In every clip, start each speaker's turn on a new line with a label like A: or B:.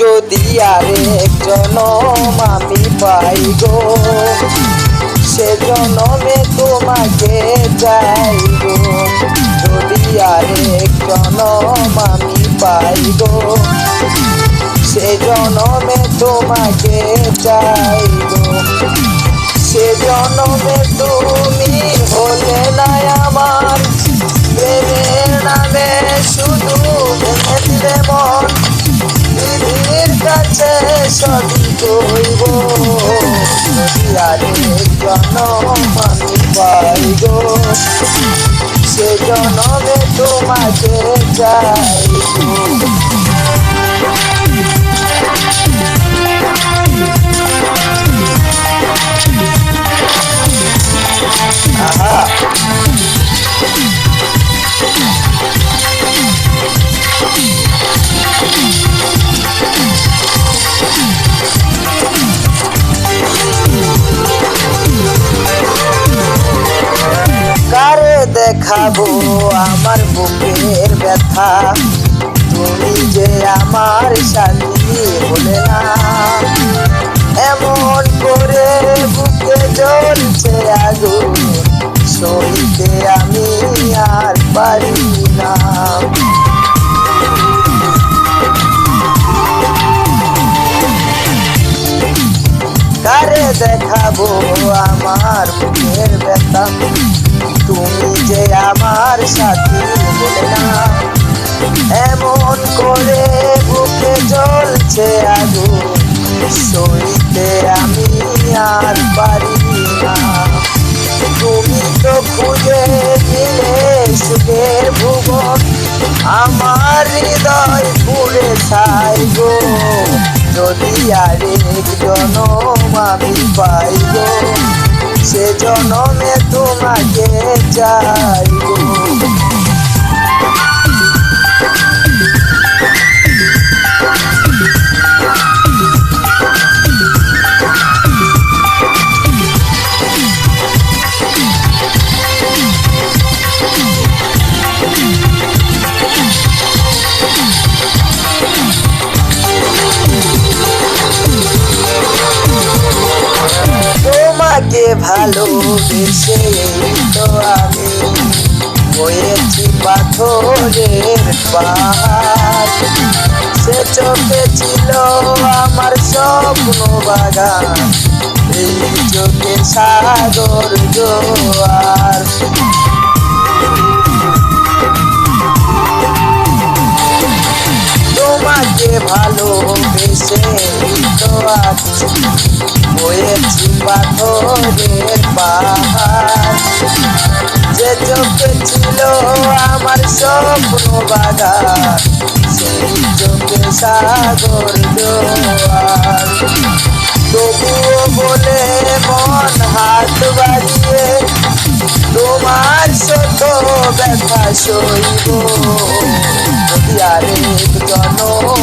A: যদি আরেক জনম আমি পাই গো। সে জনমে তোমাকে চাই গো। যদি আরেক জনম আমি পাই গো। সে জনমে তোমাকে সবই কইব আরেক জনম আমি পাই গো সে জনমে তোমাকে চাই দেখাবো আমার বুকের ব্যথা। তুমি যে আমার সাথী হলে না। এমন করে বুকে জ্বলছে আগুন। সইতে আমি আর পারি না। কারে দেখাবো আমার বুকের ব্যথা? জ্বলছে আগুন সইতে আমি আর পারি না। তুমি তো খুঁজে দিলে সুখের ভুবন, আমার হৃদয় পুরে ছাই গো। যদি আরেক জনম আমি পাই গো, সে জনমে তোমাকে চাই। ভালোবেসে তো আমি হয়েছি পাথরের পাহাড়। সে চোখে ছিল আমার স্বপ্ন বাগান। এই চোখে সাগর জোয়ার। তোমাকে ভালোবেসে তো আছি। পাথরের পাহাড় যে চোখে ছিল আমার স্বপ্ন বাগান সেই চোখে সাগর জোয়ার তবুও মন হাত বাড়িয়ে তোমার শত ব্যথা সইব যদি আরেক জনম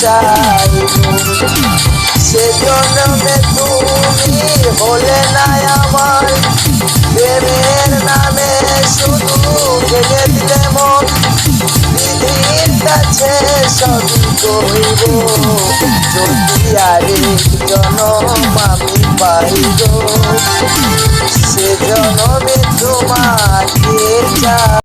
A: চাইব সে জনমে তুমি হলে না আমার। প্রেমের নামে শুধু ভেঙে দিলে মন। পৃথিবীর কাছে সবই কইব যদি আরেক জনম আমি পাইব।